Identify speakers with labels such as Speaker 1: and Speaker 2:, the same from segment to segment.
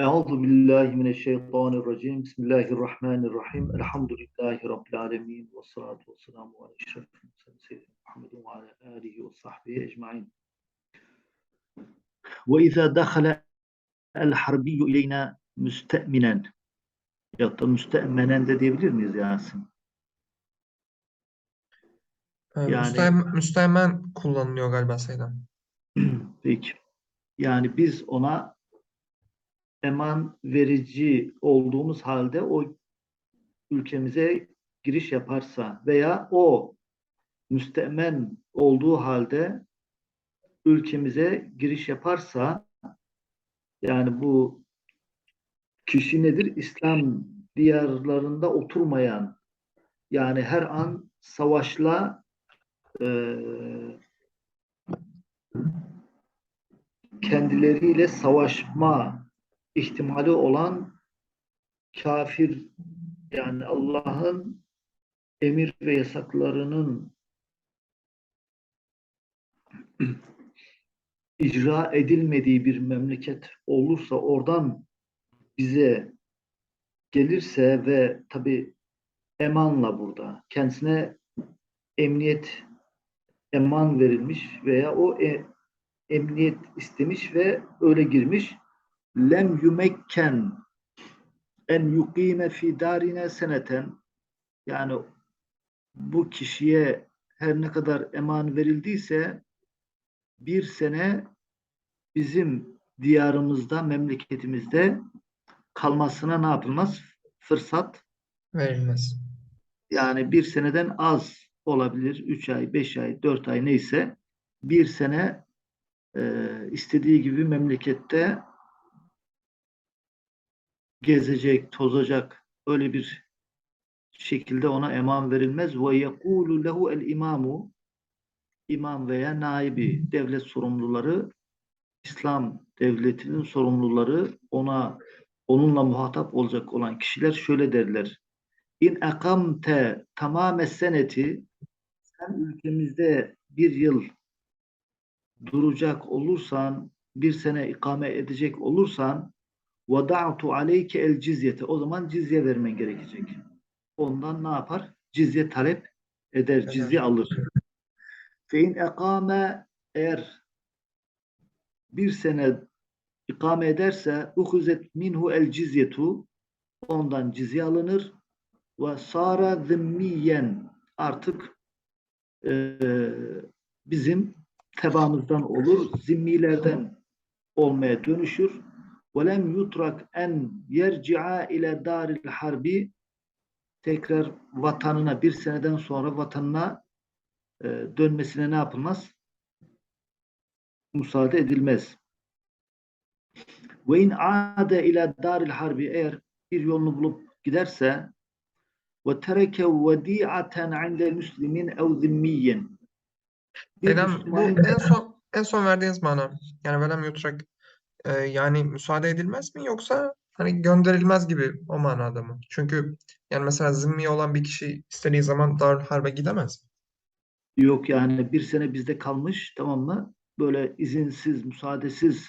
Speaker 1: Euzu billahi mineşşeytanirracim. Bismillahirrahmanirrahim. Elhamdülillahi rabbil alamin ve salatu vesselamu ala eşrefil murselin seyyidina Muhammedin ve ala alihi ve sahbihi ecmaîn. Ve izâ dakhala el harbiyyu ileyna müste'minen ya da müste'menen de diyebilir miyiz Yasin?
Speaker 2: Ee,
Speaker 1: Yani-
Speaker 2: müsteğmen, müsteğmen kullanılıyor galiba Seydan.
Speaker 1: Peki. Yani biz ona eman verici olduğumuz halde o ülkemize giriş yaparsa veya o müstemen olduğu halde ülkemize giriş yaparsa yani bu kişi nedir? İslam diyarlarında oturmayan yani her an savaşla eee kendileriyle savaşma ihtimali olan kafir yani Allah'ın emir ve yasaklarının icra edilmediği bir memleket olursa oradan bize gelirse ve tabi emanla burada kendisine emniyet eman verilmiş veya o e- emniyet istemiş ve öyle girmiş. Lem yumekken en yukime fi darine seneten yani bu kişiye her ne kadar eman verildiyse bir sene bizim diyarımızda, memleketimizde kalmasına ne yapılmaz? Fırsat
Speaker 2: Verilmez.
Speaker 1: yani bir seneden az olabilir. Üç ay, beş ay, dört ay neyse bir sene e, istediği gibi memlekette gezecek, tozacak öyle bir şekilde ona eman verilmez. Ve yekulu lehu el imamu imam veya naibi devlet sorumluları İslam devletinin sorumluları ona onunla muhatap olacak olan kişiler şöyle derler. İn ekamte tamame seneti sen ülkemizde bir yıl duracak olursan, bir sene ikame edecek olursan وَدَعْتُ عَلَيْكَ el cizyete o zaman cizye vermen gerekecek. Ondan ne yapar? Cizye talep eder,
Speaker 2: Eder.
Speaker 1: cizye alır. Fein ekame eğer bir sene ikame ederse uhuzet minhu el cizyetu ondan cizye alınır ve sara zimmiyen artık eee, bizim tebaamızdan olur, zimmilerden olmaya dönüşür. وَلَمْ yutrak en yerci'a ile daril harbi tekrar vatanına bir seneden sonra vatanına e, dönmesine ne yapılmaz? Müsaade edilmez. Ve in ade ila daril harbi eğer bir yolunu bulup giderse ve tereke vedi'aten inde müslimin ev zimmiyen bir
Speaker 2: Seydan bu
Speaker 1: Müslümanın-
Speaker 2: en son en son verdiğiniz mana yani velem yutrak e, yani müsaade edilmez mi yoksa hani gönderilmez gibi o manada mı? Çünkü yani mesela zimmi olan bir kişi istediği zaman Darül Harp'e gidemez.
Speaker 1: Yok yani bir sene bizde kalmış tamam mı? Böyle izinsiz, müsaadesiz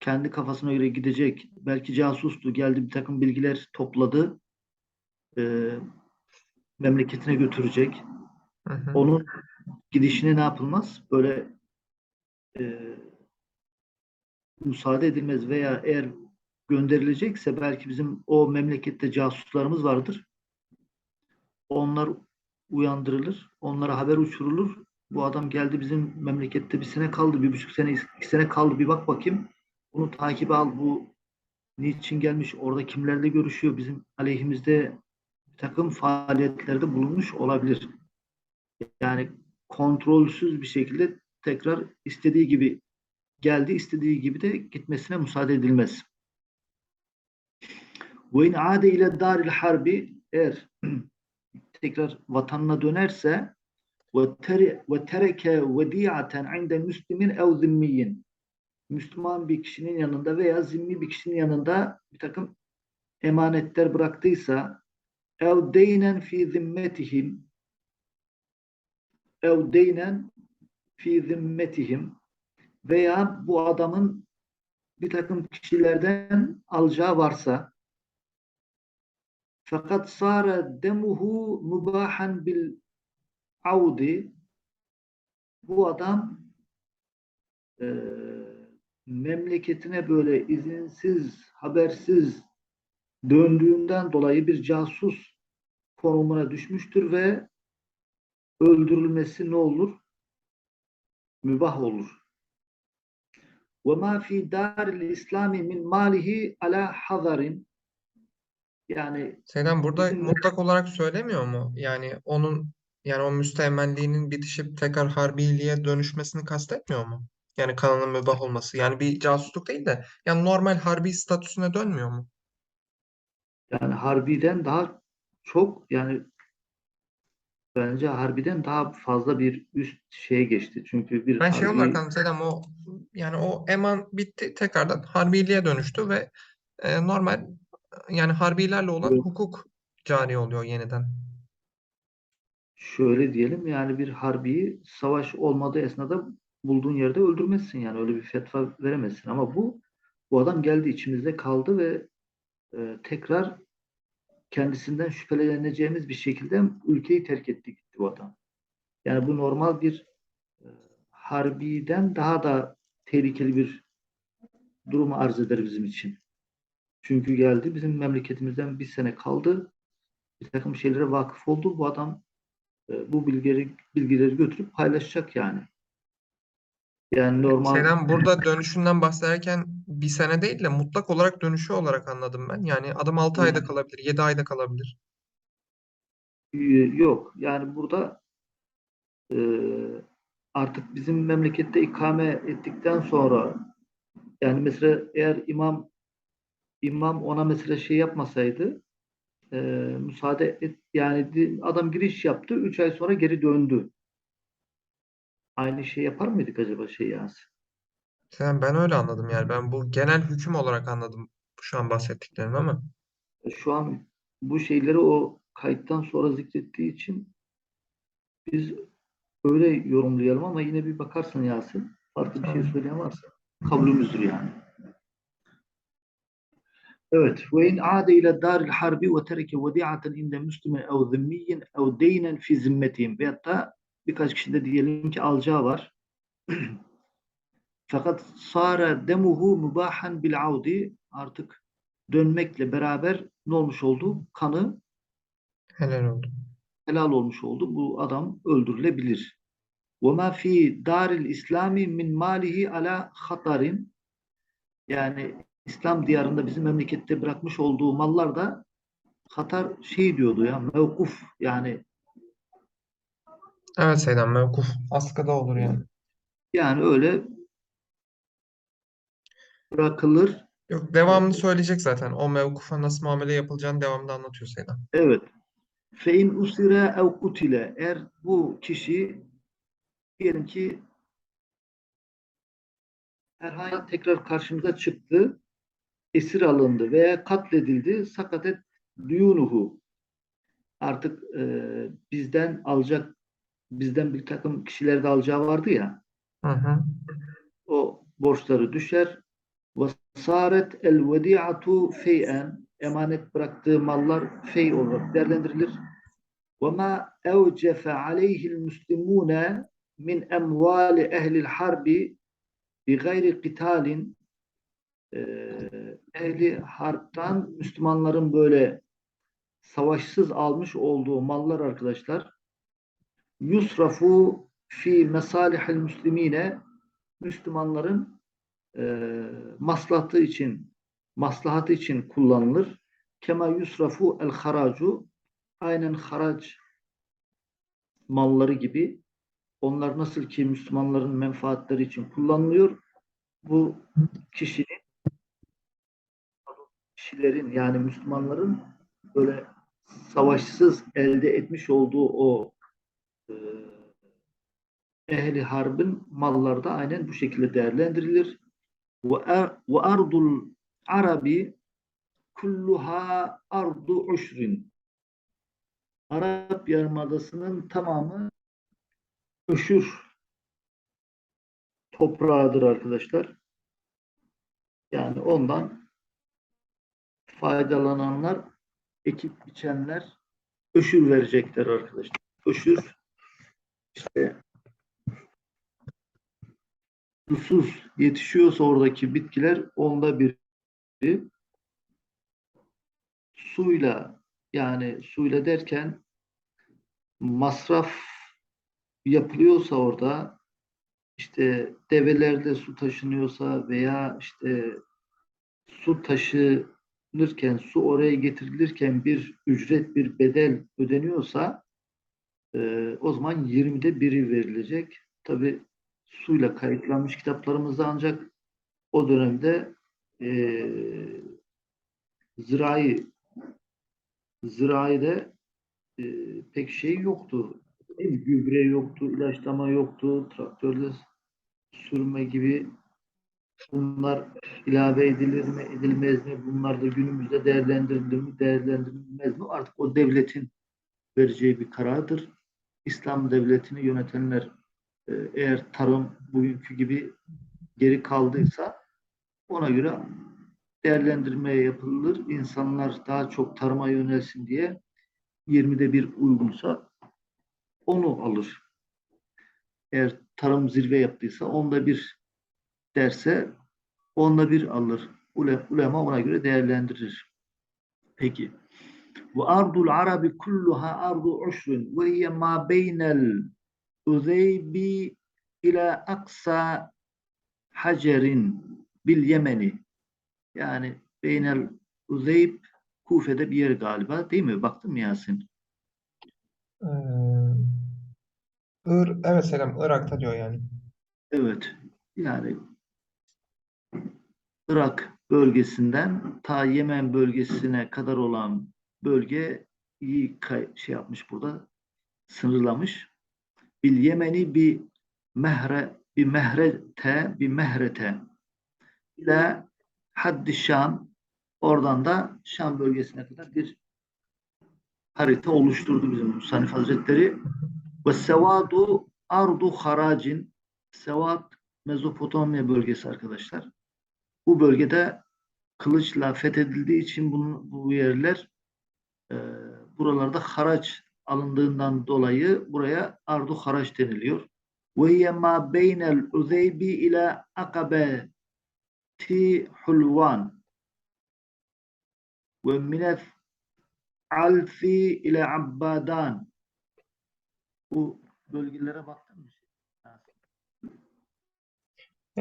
Speaker 1: kendi kafasına göre gidecek. Belki casustu. Geldi bir takım bilgiler topladı. Ee, memleketine götürecek.
Speaker 2: Hı hı.
Speaker 1: Onun gidişine ne yapılmaz? Böyle e, müsaade edilmez veya eğer gönderilecekse belki bizim o memlekette casuslarımız vardır. Onlar uyandırılır. Onlara haber uçurulur. Bu adam geldi bizim memlekette bir sene kaldı, bir buçuk sene, iki sene kaldı. Bir bak bakayım. Bunu takibe al. Bu niçin gelmiş? Orada kimlerle görüşüyor? Bizim aleyhimizde bir takım faaliyetlerde bulunmuş olabilir. Yani kontrolsüz bir şekilde tekrar istediği gibi geldi, istediği gibi de gitmesine müsaade edilmez. Ve in ade ile daril harbi eğer tekrar vatanına dönerse ve tere ve tereke vedi'aten inde müslimin ev zimmiyin Müslüman bir kişinin yanında veya zimmi bir kişinin yanında bir takım emanetler bıraktıysa ev deynen fi zimmetihim ev deynen fi zimmetihim veya bu adamın bir takım kişilerden alacağı varsa fakat sara demuhu mubahan bil audi bu adam e, memleketine böyle izinsiz, habersiz döndüğünden dolayı bir casus konumuna düşmüştür ve öldürülmesi ne olur? Mübah olur. Ve ma fi daril islami min malihi ala hazarin. Yani
Speaker 2: Selam burada
Speaker 1: bizim...
Speaker 2: mutlak olarak söylemiyor mu? Yani onun yani o müsteğmenliğinin bitişip tekrar harbiliğe dönüşmesini kastetmiyor mu? Yani kanalın mübah olması. Yani bir casusluk değil de yani normal harbi statüsüne dönmüyor mu?
Speaker 1: Yani harbiden daha çok yani bence harbiden daha fazla bir üst şeye geçti. Çünkü bir
Speaker 2: Ben şey
Speaker 1: harbi
Speaker 2: olarak Selam o yani o eman bitti tekrardan harbiyeliğe dönüştü ve e, normal yani harbilerle olan
Speaker 1: Evet.
Speaker 2: hukuk cari oluyor yeniden.
Speaker 1: şöyle diyelim yani bir harbiyi savaş olmadığı esnada bulduğun yerde öldürmezsin yani öyle bir fetva veremezsin ama bu bu adam geldi içimizde kaldı ve e, tekrar kendisinden şüpheleneceğimiz bir şekilde ülkeyi terk etti gitti adam. Yani bu normal bir e, harbiden daha da tehlikeli bir durumu arz eder bizim için. Çünkü geldi bizim memleketimizden bir sene kaldı. Bir takım şeylere vakıf oldu. Bu adam e, bu bilgileri, bilgileri götürüp paylaşacak yani. Yani normal
Speaker 2: Selam burada dönüşünden bahsederken bir sene değil de mutlak olarak dönüşü olarak anladım ben. Yani adam 6 ayda kalabilir, 7 ayda kalabilir.
Speaker 1: yok. Yani burada e, artık bizim memlekette ikame ettikten sonra yani mesela eğer imam imam ona mesela şey yapmasaydı e, müsaade et yani adam giriş yaptı. Üç ay sonra geri döndü. Aynı şey yapar mıydık acaba şey Yasin?
Speaker 2: Selam ben öyle anladım yani. Ben bu genel hüküm olarak anladım şu an bahsettiklerim ama.
Speaker 1: Şu an bu şeyleri o kayıttan sonra zikrettiği için biz öyle yorumlayalım ama yine bir bakarsın Yasin. Farklı bir şey söyleyen varsa kabulümüzdür yani. Evet. Ve in aade ila daril harbi ve tereke vedi'aten inde müslümen ev zimmiyin ev deynen fi zimmetihim. Veyahut da birkaç kişi de diyelim ki alacağı var. Fakat sara demuhu mübahen bil avdi artık dönmekle beraber ne olmuş oldu? Kanı
Speaker 2: helal oldu.
Speaker 1: Helal olmuş oldu. Bu adam öldürülebilir. Ve ma fi daril İslami min malihi ala hatarin yani İslam diyarında bizim memlekette bırakmış olduğu mallar da Katar şey diyordu ya mevkuf yani
Speaker 2: Evet Seydan mevkuf. Askıda olur yani.
Speaker 1: yani öyle bırakılır.
Speaker 2: Yok devamını söyleyecek zaten. O mevkufa nasıl muamele yapılacağını devamında anlatıyor Seydan.
Speaker 1: Evet. Fein usire ev kutile eğer bu kişi diyelim ki herhangi tekrar karşımıza çıktı, esir alındı veya katledildi, sakatet duyunuhu. Artık e, bizden alacak, bizden bir takım kişiler de alacağı vardı ya,
Speaker 2: Hı hı.
Speaker 1: o borçları düşer. Ve saret el vedi'atu fey'en emanet bıraktığı mallar fey olarak değerlendirilir. Ve ma evcefe aleyhil müslimune min emvali ehlil harbi bi gayri kitalin eee, ehli harptan Müslümanların böyle savaşsız almış olduğu mallar arkadaşlar yusrafu fi mesalihil müslimine Müslümanların eee maslahatı için maslahatı için kullanılır. Kema yusrafu el haracu aynen harac malları gibi onlar nasıl ki Müslümanların menfaatleri için kullanılıyor. Bu kişinin kişilerin yani Müslümanların böyle savaşsız elde etmiş olduğu o e, ehli harbin malları da aynen bu şekilde değerlendirilir. Ve er- ardul arabi kulluha ardu uşrin. Arap Yarımadası'nın tamamı öşür toprağıdır arkadaşlar. Yani ondan faydalananlar, ekip biçenler öşür verecekler arkadaşlar. Öşür işte susuz yetişiyorsa oradaki bitkiler onda biri suyla yani suyla derken masraf yapılıyorsa orada işte develerde su taşınıyorsa veya işte su taşınırken su oraya getirilirken bir ücret bir bedel ödeniyorsa e, o zaman 20'de biri verilecek. Tabi suyla kayıtlanmış kitaplarımızda ancak o dönemde e, zirai ziraide e, pek şey yoktu. Mi? Gübre yoktu, ilaçlama yoktu, traktörle sürme gibi bunlar ilave edilir mi, edilmez mi? Bunlar da günümüzde değerlendirilir mi, değerlendirilmez mi? Artık o devletin vereceği bir karardır. İslam devletini yönetenler e, eğer tarım bugünkü gibi geri kaldıysa ona göre değerlendirme yapılır. İnsanlar daha çok tarıma yönelsin diye 20'de bir uygunsa onu alır. Eğer tarım zirve yaptıysa onda bir derse onda bir alır. Ule- Ulema ona göre değerlendirir. Peki. Bu ardul arabi kulluha ardu uşrun ve hiye ma beynel uzeybi ila aksa hacerin bil yemeni. Yani beynel uzeyb Kufe'de bir yer galiba değil mi? Baktın mı Yasin?
Speaker 2: Ee, Ir, evet selam Irak'ta diyor yani.
Speaker 1: Evet. Yani Irak bölgesinden ta Yemen bölgesine kadar olan bölge iyi şey yapmış burada sınırlamış. Bil Yemeni bir mehre bir mehrete bir mehrete ile haddi Şam oradan da Şam bölgesine kadar bir harita oluşturdu bizim Musannif Hazretleri. Ve sevadu ardu haracin Sevat Mezopotamya bölgesi arkadaşlar. Bu bölgede kılıçla fethedildiği için bunun, bu yerler e, buralarda haraç alındığından dolayı buraya ardu haraç deniliyor. Ve ma beynel uzeybi ile akabeti hulvan ve minef alfi ile abbadan bu bölgelere baktın mı?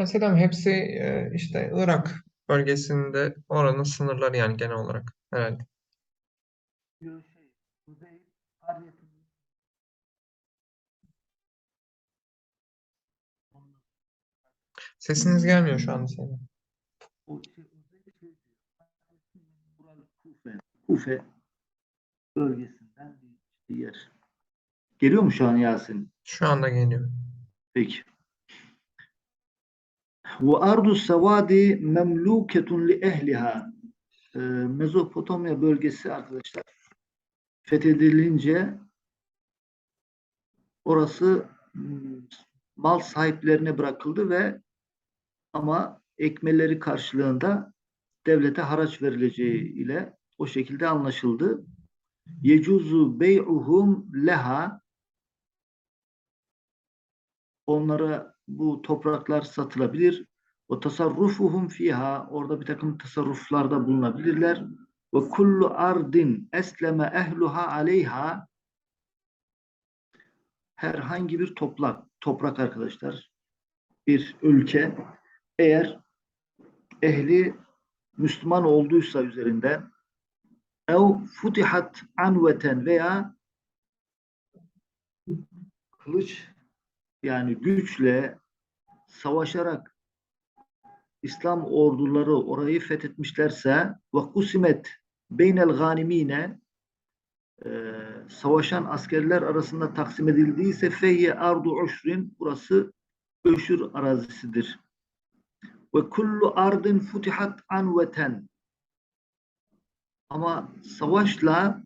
Speaker 2: Selam hepsi e, işte Irak bölgesinde oranın sınırları yani genel olarak herhalde.
Speaker 1: Diyor şey, Kuzey Qaryatın
Speaker 2: Sesiniz gelmiyor şu anda senin.
Speaker 1: o şey, Kuzey şey diyor. Bural Kufe, Kufe bölgesinden bir yer. Geliyor mu şu an Yasin?
Speaker 2: Şu anda geliyor.
Speaker 1: Peki. Ve ardu sevadi memluketun li ehliha. Ee, Mezopotamya bölgesi arkadaşlar fethedilince orası hmm, mal sahiplerine bırakıldı ve ama ekmeleri karşılığında devlete haraç verileceği ile o şekilde anlaşıldı. Yecuzu bey'uhum leha onlara bu topraklar satılabilir. O tasarrufuhum fiha orada bir takım tasarruflarda bulunabilirler. Ve kullu ardin esleme ehluha aleyha. Herhangi bir toprak toprak arkadaşlar bir ülke eğer ehli Müslüman olduysa üzerinden ev futihat anveten veya kılıç yani güçle savaşarak İslam orduları orayı fethetmişlerse ve kusimet beynel ganimine e, savaşan askerler arasında taksim edildiyse feyye ardu uşrin burası öşür arazisidir. Ve kullu ardın futihat anveten ama savaşla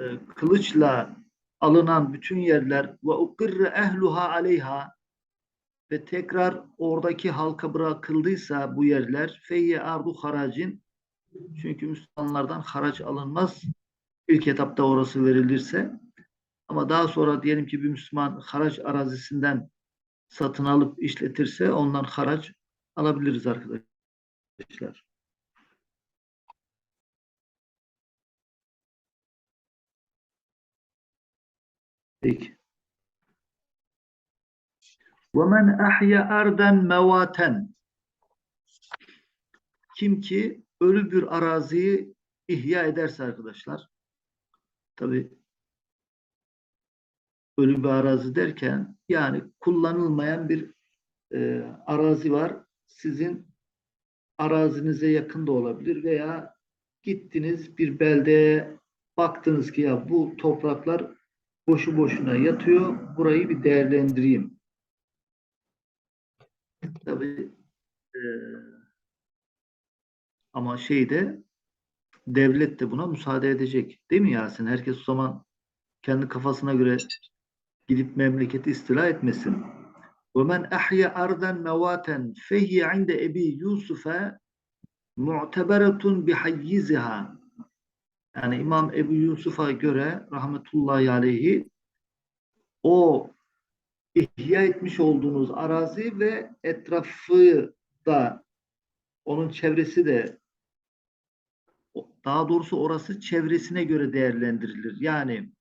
Speaker 1: e, kılıçla alınan bütün yerler ve ukirre ehluha aleyha ve tekrar oradaki halka bırakıldıysa bu yerler feyye ardu haracin çünkü Müslümanlardan haraç alınmaz. İlk etapta orası verilirse ama daha sonra diyelim ki bir Müslüman haraç arazisinden satın alıp işletirse ondan haraç alabiliriz arkadaşlar. Peki. وَمَنْ أَحْيَا أَرْضًا مَوَاتًا Kim ki ölü bir araziyi ihya ederse arkadaşlar, tabi ölü bir arazi derken yani kullanılmayan bir e, arazi var. Sizin arazinize yakın da olabilir veya gittiniz bir beldeye baktınız ki ya bu topraklar boşu boşuna yatıyor. Burayı bir değerlendireyim. Tabii e, ama şeyde devlet de buna müsaade edecek. Değil mi Yasin? Herkes o zaman kendi kafasına göre gidip memleketi istila etmesin. وَمَنْ أَحْيَا أَرْضًا مَوَاتًا فَهِيَ عِنْدَ اَب۪ي يُوسُفَ مُعْتَبَرَةٌ بِحَيِّزِهَا Yani İmam Ebu Yusuf'a göre rahmetullahi aleyhi o ihya etmiş olduğunuz arazi ve etrafı da onun çevresi de daha doğrusu orası çevresine göre değerlendirilir. Yani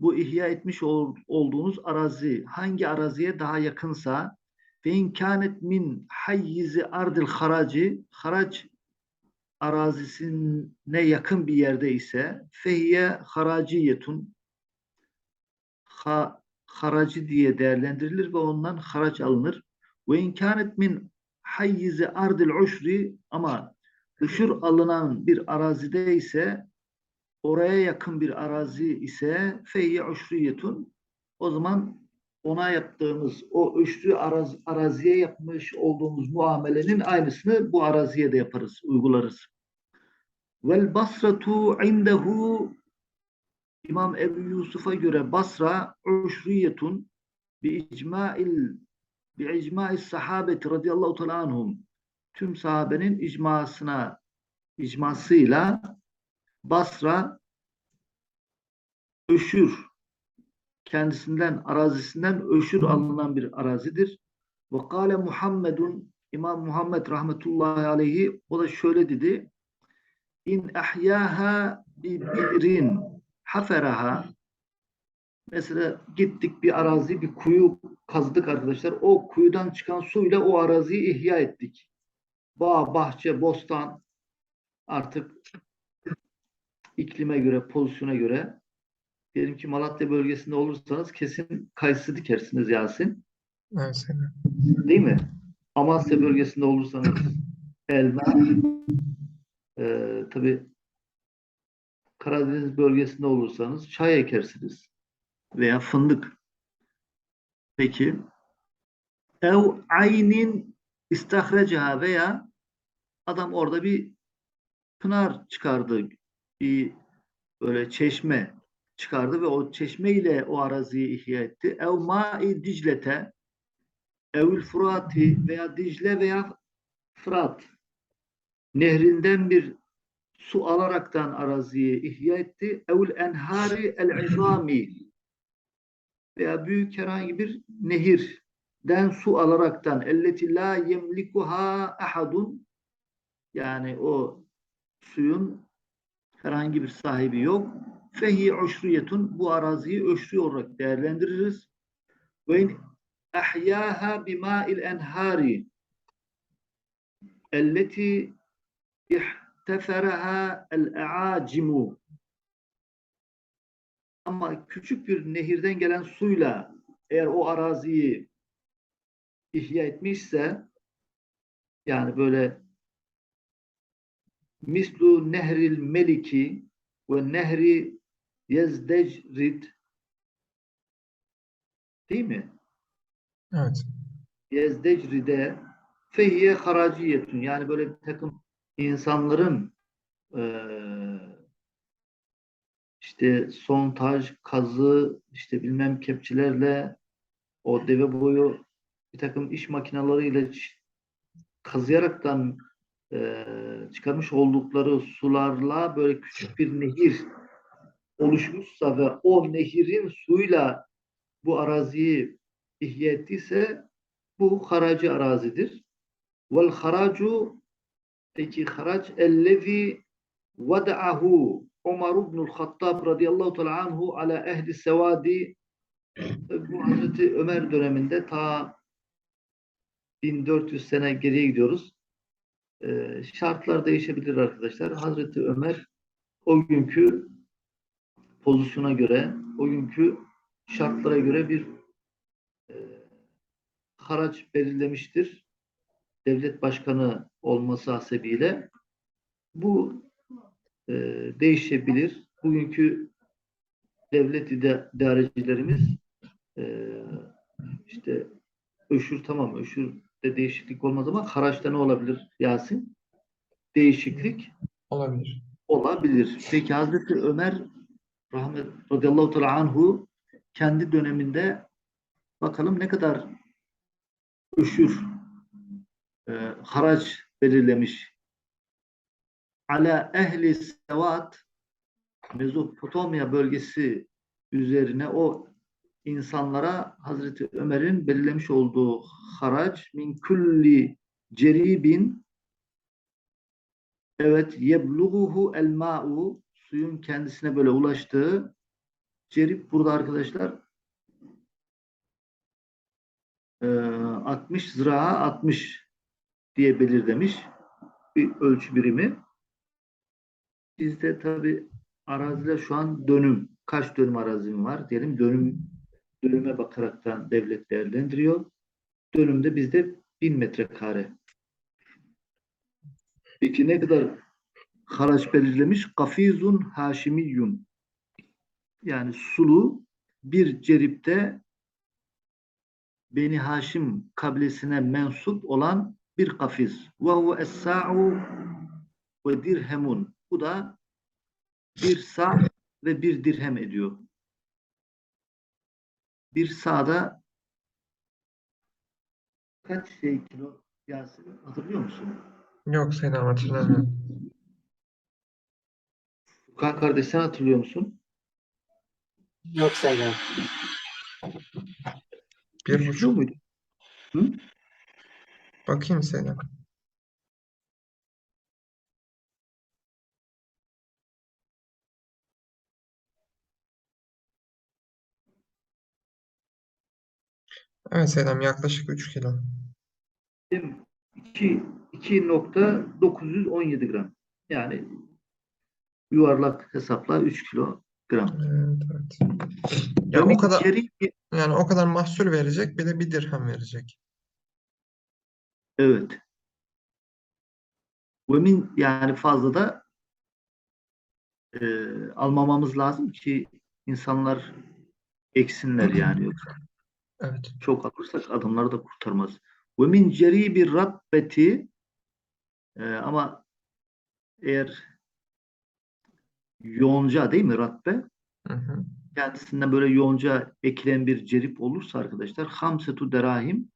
Speaker 1: bu ihya etmiş ol- olduğunuz arazi hangi araziye daha yakınsa ve imkanet min hayyizi ardil haraci harac arazisine yakın bir yerde ise fehiye haraciyetun ha, haracı diye değerlendirilir ve ondan haraç alınır. Ve imkanet min hayyizi ardil uşri ama üşür alınan bir arazide ise oraya yakın bir arazi ise feyye uşriyetun o zaman ona yaptığımız o üçlü araz, araziye yapmış olduğumuz muamelenin aynısını bu araziye de yaparız, uygularız. Vel basratu indehu İmam Ebu Yusuf'a göre Basra uşriyetun bi icma'il bi icma'is sahabeti radıyallahu teala anhum tüm sahabenin icmasına icmasıyla Basra öşür kendisinden arazisinden öşür alınan bir arazidir. Ve kâle Muhammedun İmam Muhammed rahmetullahi aleyhi o da şöyle dedi. İn ahyâhâ bi bi'rin haferaha mesela gittik bir arazi bir kuyu kazdık arkadaşlar. O kuyudan çıkan suyla o araziyi ihya ettik. Bağ, bahçe, bostan artık iklime göre, pozisyona göre diyelim ki Malatya bölgesinde olursanız kesin kayısı dikersiniz Yasin.
Speaker 2: Evet.
Speaker 1: Değil mi? Amasya bölgesinde olursanız elma e, tabi Karadeniz bölgesinde olursanız çay ekersiniz veya fındık. Peki ev aynin istahrecaha veya adam orada bir pınar çıkardı. Bir böyle çeşme çıkardı ve o çeşme ile o araziyi ihya etti. Ev ma'i Diclete evül Furati veya Dicle veya Fırat nehrinden bir su alaraktan araziyi ihya etti. Evül enhari el izami veya büyük herhangi bir nehirden su alaraktan elleti la yemlikuha ahadun yani o suyun herhangi bir sahibi yok. Fehi uşriyetun bu araziyi öşri olarak değerlendiririz. Ve in ahyâhâ bimâil enhâri elleti ihteferaha el-a'acimu ama küçük bir nehirden gelen suyla eğer o araziyi ihya etmişse yani böyle mislu nehril meliki ve nehri yezdecrid değil mi?
Speaker 2: Evet.
Speaker 1: Yezdecride fehiye haraciyetun yani böyle bir takım insanların eee işte sontaj, kazı, işte bilmem kepçelerle o deve boyu bir takım iş makinalarıyla kazıyaraktan e, çıkarmış oldukları sularla böyle küçük bir nehir oluşmuşsa ve o nehirin suyuyla bu araziyi ihya ettiyse bu haracı arazidir. Vel haracu peki harac ellezi vada'ahu Ömer ibnül Hattab radıyallahu teala anhu ala ehli sevadi bu Hazreti Ömer döneminde ta 1400 sene geriye gidiyoruz. Ee, şartlar değişebilir arkadaşlar. Hazreti Ömer o günkü pozisyona göre, o günkü şartlara göre bir e, haraç belirlemiştir. Devlet başkanı olması hasebiyle bu e, değişebilir. Bugünkü devlet idarecilerimiz e, işte öşür tamam öşürde değişiklik olmaz ama haraçta ne olabilir Yasin? Değişiklik
Speaker 2: Olabilir.
Speaker 1: olabilir. Peki Hazreti Ömer rahmet radıyallahu teala anhu kendi döneminde bakalım ne kadar öşür e, haraç belirlemiş. Ala ehli sevat Mezopotamya bölgesi üzerine o insanlara Hazreti Ömer'in belirlemiş olduğu haraç min kulli ceribin evet yebluğuhu el ma'u suyun kendisine böyle ulaştığı cerip burada arkadaşlar e, 60 ziraha 60 diye belirlemiş bir ölçü birimi. Bizde tabi araziler şu an dönüm. Kaç dönüm arazim var diyelim. Dönüm dönüme bakaraktan devlet değerlendiriyor. Dönümde bizde 1000 metrekare. Peki ne kadar haraç belirlemiş? Kafizun haşimiyyun. Yani sulu bir ceripte Beni Haşim kabilesine mensup olan bir kafiz. Ve huve es-sa'u ve dirhemun. Bu da bir sa ve bir dirhem ediyor. Bir sağda kaç şey kilo Yasin hatırlıyor musun?
Speaker 2: Yok Selam hatırlamıyorum.
Speaker 1: Furkan kardeş sen hatırlıyor musun?
Speaker 3: Yok sayılır.
Speaker 2: Bir buçuk.
Speaker 1: muydu?
Speaker 2: Bakayım Selam. Evet Selam yaklaşık 3 kilo.
Speaker 1: 2 2.917 gram. Yani yuvarlak hesapla 3 kilo gram.
Speaker 2: Evet, evet. Ya
Speaker 1: Ve
Speaker 2: o kadar
Speaker 1: ceri-
Speaker 2: yani o kadar mahsul verecek bir de bir dirhem verecek.
Speaker 1: Evet. Ve min yani fazla da e, almamamız lazım ki insanlar eksinler yani. Yoksa
Speaker 2: Evet.
Speaker 1: çok alırsak adamları da kurtarmaz. Ve min ceribi rabbeti e, ama eğer yonca değil mi rabbe?
Speaker 2: Hı hı.
Speaker 1: kendisinden böyle yoğunca ekilen bir cerip olursa arkadaşlar hamsetu derahim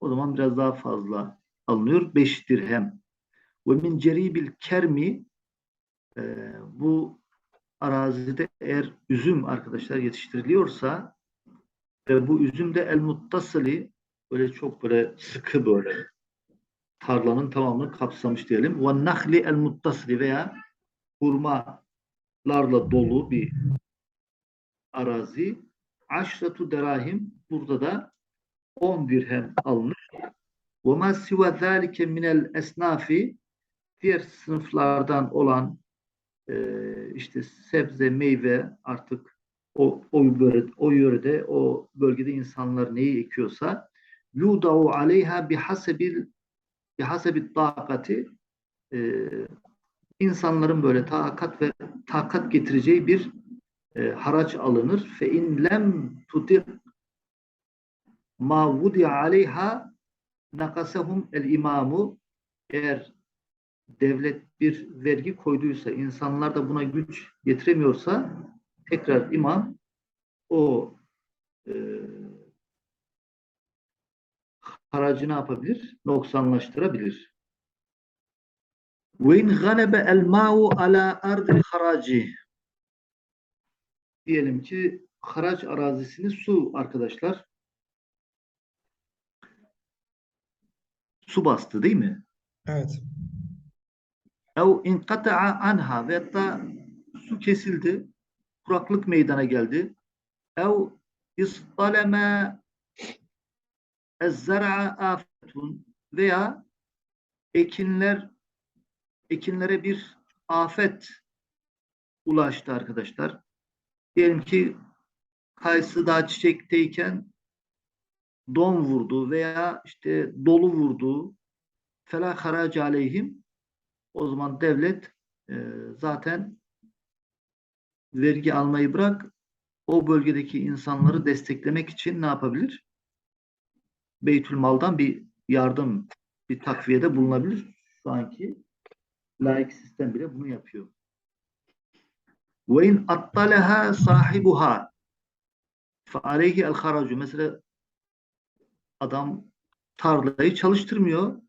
Speaker 1: o zaman biraz daha fazla alınıyor. 5 dirhem. Ve min ceribil kermi e, bu arazide eğer üzüm arkadaşlar yetiştiriliyorsa ve bu üzüm de el muttasili böyle çok böyle sıkı böyle tarlanın tamamını kapsamış diyelim. Ve nahli el muttasili veya hurmalarla dolu bir arazi aşratu derahim burada da 10 dirhem alınır. Ve ma siva zalike minel diğer sınıflardan olan e, işte sebze, meyve artık o, o, yörede, o yörede, o bölgede insanlar neyi ekiyorsa yudau aleyha bihasebil bihasebil takati e, insanların böyle takat ve takat getireceği bir e, haraç alınır. Fe in lem tutir ma vudi aleyha nakasehum el imamu eğer devlet bir vergi koyduysa insanlar da buna güç getiremiyorsa tekrar imam o e, haracı ne yapabilir? Noksanlaştırabilir. Galebe el ma'u ala ardil haraci. Diyelim ki haraç arazisini su arkadaşlar. Su bastı değil mi?
Speaker 2: Evet.
Speaker 1: Ev inkata'a anha da su kesildi. Kuraklık meydana geldi. Ev istaleme ezzer'a afetun veya ekinler ekinlere bir afet ulaştı arkadaşlar. Diyelim ki kayısı daha çiçekteyken don vurdu veya işte dolu vurdu. Fela harac aleyhim o zaman devlet e, zaten vergi almayı bırak o bölgedeki insanları desteklemek için ne yapabilir? Beytülmal'dan bir yardım, bir takviyede bulunabilir. Şu anki laik sistem bile bunu yapıyor. Ve in attalaha sahibuha fe aleyhi el haracu. Mesela adam tarlayı çalıştırmıyor.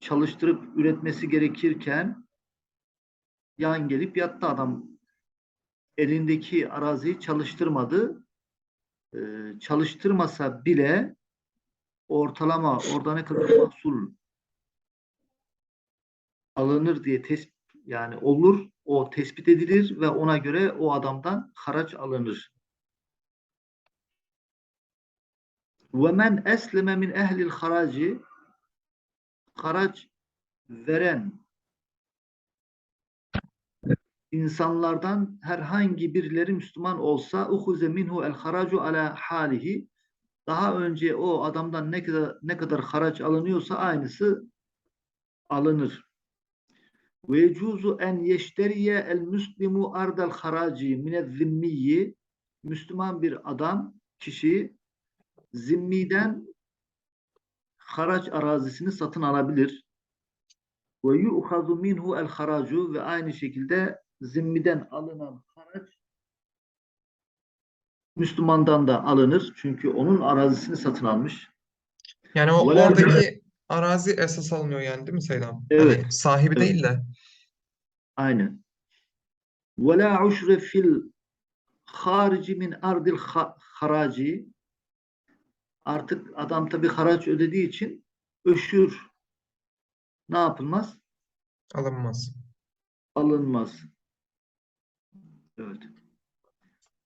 Speaker 1: Çalıştırıp üretmesi gerekirken yan gelip yattı adam. Elindeki araziyi çalıştırmadı. Ee, çalıştırmasa bile ortalama orada ne kadar mahsul alınır diye tespit yani olur o tespit edilir ve ona göre o adamdan haraç alınır. Ve men esleme min ehlil haraci haraç veren insanlardan herhangi birileri Müslüman olsa uhuze minhu el haracu ala halihi daha önce o adamdan ne kadar ne kadar haraç alınıyorsa aynısı alınır. Ve yecuzu en yeşteriye el müslimu ardal haraci mine zimmiyi Müslüman bir adam, kişi zimmiden haraç arazisini satın alabilir. Ve yu'hazu minhu el haracu ve aynı şekilde zimmiden alınan haraç Müslümandan da alınır. Çünkü onun arazisini satın almış.
Speaker 2: Yani o
Speaker 1: Vela-
Speaker 2: oradaki arazi esas alınıyor yani değil mi Selam?
Speaker 1: Evet.
Speaker 2: Hani sahibi
Speaker 1: Evet.
Speaker 2: değil de.
Speaker 1: Aynen. Ve la uşre fil harici min ardil ha- haraci artık adam tabi haraç ödediği için öşür ne yapılmaz?
Speaker 2: Alınmaz.
Speaker 1: Alınmaz. Evet.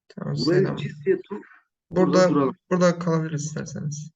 Speaker 2: Tamam
Speaker 1: cizyetu
Speaker 2: Burada
Speaker 1: duralım.
Speaker 2: burada kalabiliriz isterseniz.